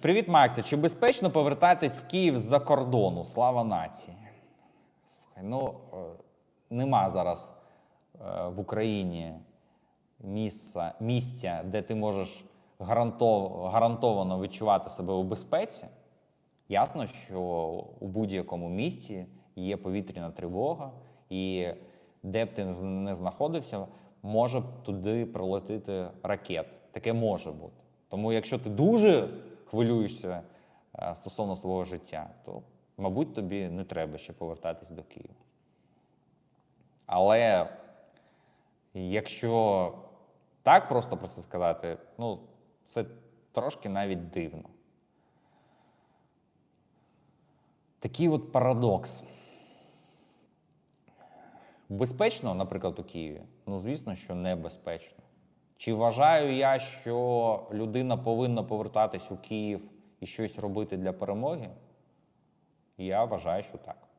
Привіт, Максі. Чи безпечно повертатись в Київ з-за кордону? Слава нації. Ну е, нема зараз е, в Україні місця, місця, де ти можеш гарантов, гарантовано відчувати себе у безпеці. Ясно, що у будь-якому місті є повітряна тривога, і де б ти не знаходився, може туди прилетіти ракета. Таке може бути. Тому, якщо ти дуже хвилюєшся е, стосовно свого життя, то, мабуть, тобі не треба ще повертатись до Києва. Але якщо так просто про це сказати, ну, це трошки навіть дивно. Такий от парадокс. Безпечно, наприклад, у Києві? Ну, звісно, що небезпечно. Чи вважаю я, що людина повинна повертатись у Київ і щось робити для перемоги? Я вважаю, що так.